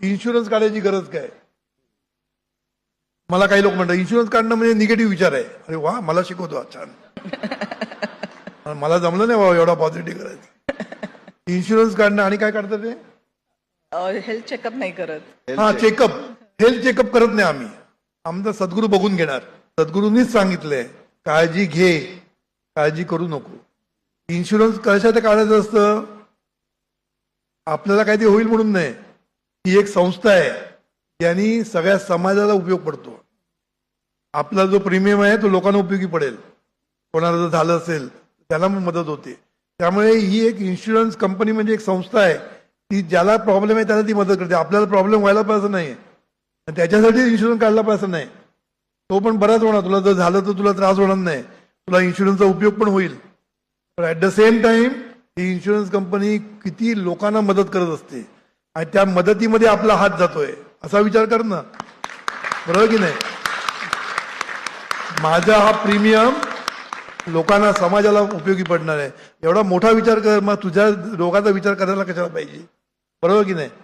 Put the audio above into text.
Insurance काढायची गरज काय? मला काही लोक म्हणतात इन्शुरन्स काढणं म्हणजे निगेटिव्ह विचार आहे. अरे वा मला शिकवतो छान. मला जमलं नाही बाबा एवढा पॉझिटिव्ह करायचं. इन्शुरन्स काढणं आणि काय काढतात ते? हेल्थ चेकअप नाही करत. हा चेकअप हेल्थ चेकअप करत नाही आम्ही. आमचा सद्गुरू बघून घेणार. सद्गुरूंनीच सांगितलंय काळजी घे काळजी करू नको. इन्शुरन्स कशात काढायचं असतं? आपल्याला काहीतरी होईल म्हणून नाही. ही एक संस्था आहे यांनी सगळ्या समाजाला उपयोग पडतो. आपला जो प्रीमियम आहे तो लोकांना उपयोगी पडेल. कोणाला जर झालं असेल त्याला मदत होते. त्यामुळे ही एक इन्शुरन्स कंपनी म्हणजे एक संस्था आहे ती ज्याला प्रॉब्लेम आहे त्याला ती मदत करते. आपल्याला प्रॉब्लेम व्हायला पाहिजे नाही आणि त्याच्यासाठी इन्शुरन्स काढला पाहिजे नाही. तो पण बराच होणार. तुला जर झालं तर तुला त्रास होणार नाही. तुला इन्शुरन्सचा उपयोग पण होईल. पण ॲट द सेम टाइम ही इन्शुरन्स कंपनी किती लोकांना मदत करत असते. आणि त्या मदतीमध्ये आपला हात जातोय. असा विचार कर ना. बरोबर की नाही? माझा हा प्रीमियम लोकांना समाजाला उपयोगी पडणार आहे. एवढा मोठा विचार कर मग तुझ्या रोगाचा विचार करायला कशाला पाहिजे? बरोबर की नाही?